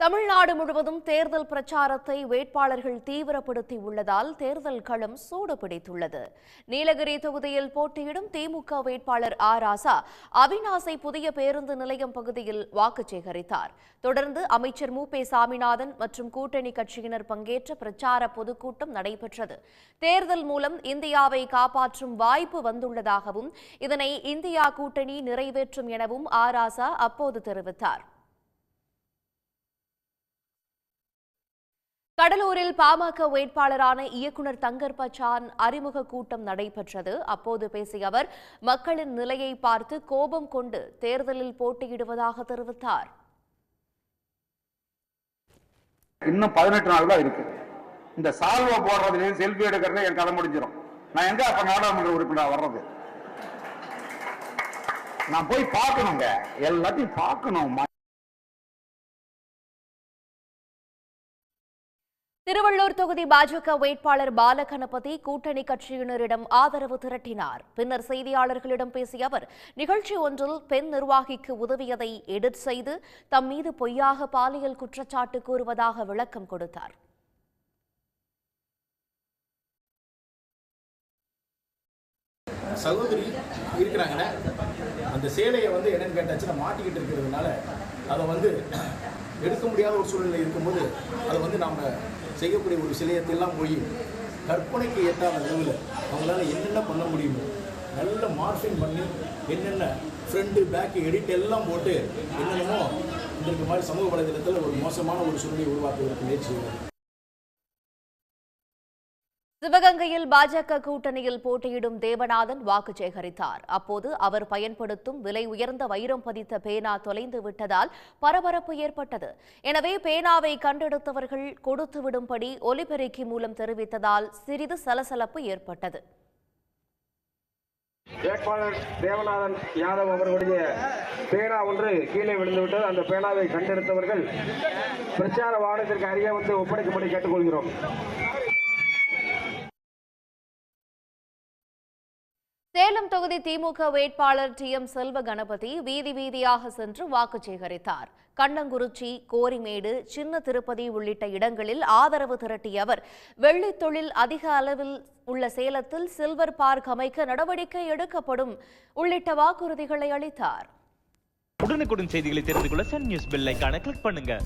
தமிழ்நாடு முழுவதும் தேர்தல் பிரச்சாரத்தை வேட்பாளர்கள் தீவிரப்படுத்தி உள்ளதால் தேர்தல் களம் சூடு பிடித்துள்ளது நீலகிரி தொகுதியில் போட்டியிடும் திமுக வேட்பாளர் ஆ. ராசா அவிநாசை புதிய பேருந்து நிலையம் பகுதியில் வாக்கு சேகரித்தார். தொடர்ந்து அமைச்சர் மு. பே. சாமிநாதன் மற்றும் கூட்டணி கட்சியினர் பங்கேற்ற பிரச்சார பொதுக்கூட்டம் நடைபெற்றது. தேர்தல் மூலம் இந்தியாவை காப்பாற்றும் வாய்ப்பு வந்துள்ளதாகவும் இதனை இந்தியா கூட்டணி நிறைவேற்றும் எனவும் ஆ. ராசா அப்போது தெரிவித்தார். கடலூரில் பாமக வேட்பாளரான இயக்குநர் தங்கர் பச்சான் அறிமுக கூட்டம் நடைபெற்றது. அப்போது பேசிய அவர் மக்களின் நிலையை பார்த்து கோபம் கொண்டு தேர்தலில் போட்டியிடுவதாக தெரிவித்தார். இன்னும் பதினெட்டு நாள் தான் இருக்கு. இந்த சால்வை போடுறதுலயும் செல்ஃபி எடுக்கிறதுல என் கதை முடிஞ்சிடும் நான் எங்க அப்ப நாடாளுமன்ற உறுப்பினர் வர்றது? நான் போய் பார்க்கணுங்க. எல்லாத்தையும் பார்க்கணும். திருவள்ளூர் தொகுதி பாஜக வேட்பாளர் பாலகணபதி கூட்டணி கட்சியினரிடம் ஆதரவு திரட்டினார். பின்னர் செய்தியாளர்களிடம் பேசிய அவர் நிகழ்ச்சி ஒன்றில் பெண் நிர்வாகிக்கு உதவியதை எடிட் செய்து தம் மீது பொய்யாக பாலியல் குற்றச்சாட்டு கூறுவதாக விளக்கம் கொடுத்தார். சகோதரி இருக்கிறாங்கன்னா அந்த சேலையை வந்து என்னன்னு கேட்டாச்சுன்னா மாட்டிக்கிட்டு இருக்கிறதுனால அதை வந்து எடுக்க முடியாத ஒரு சூழ்நிலை இருக்கும்போது அதை வந்து நாம் செய்யக்கூடிய ஒரு சிலையத்தெல்லாம் போய் கற்பனைக்கு எட்டாத அளவில் அவங்களால என்னென்ன பண்ண முடியுமோ நல்ல மார்ஃபிங் பண்ணி என்னென்ன ஃப்ரெண்டு பேக்கு எடிட் எல்லாம் போட்டு என்னென்னமோ இந்த மாதிரி சமூக வலைதளத்தில் ஒரு மோசமான ஒரு சூழ்நிலையை உருவாக்குவதற்கு முயற்சி செய்வாங்க சிவகங்கையில் பாஜக கூட்டணியில் போட்டியிடும் தேவநாதன் வாக்கு சேகரித்தார். அப்போது அவர் பயன்படுத்தும் விலை உயர்ந்த வைரம் பதித்த பேனா தொலைந்து விட்டதால் பரபரப்பு ஏற்பட்டது. எனவே பேனாவை கண்டெடுத்தவர்கள் கொடுத்து விடும்படி ஒலிபெருக்கி மூலம் தெரிவித்ததால் சிறிது சலசலப்பு ஏற்பட்டது. வேட்பாளர் தேவநாதன் யாதவ் அவர்களுடைய பேனா ஒன்று கீழே விழுந்துவிட்டது அந்த பேனாவை கண்டெடுத்தவர்கள் பிரச்சார வாகனத்திற்கு அருகே வந்து ஒப்படைக்கும்படி கேட்டுக்கொள்கிறோம். சேலம் தொகுதி திமுக வேட்பாளர் டி எம் செல்வ கணபதி வீதி வீதியாக சென்று வாக்கு சேகரித்தார். கண்ணங்குறிச்சி கோரிமேடு சின்ன திருப்பதி உள்ளிட்ட இடங்களில் ஆதரவு திரட்டிய அவர் வெள்ளித் தொழில் அதிக அளவில் உள்ள சேலத்தில் சில்வர் பார்க் அமைக்க நடவடிக்கை எடுக்கப்படும் உள்ளிட்ட வாக்குறுதிகளை அளித்தார். உடனுக்குடன் செய்திகளை தெரிந்து கொள்ள சன் நியூஸ் பெல் கிளிக் பண்ணுங்க.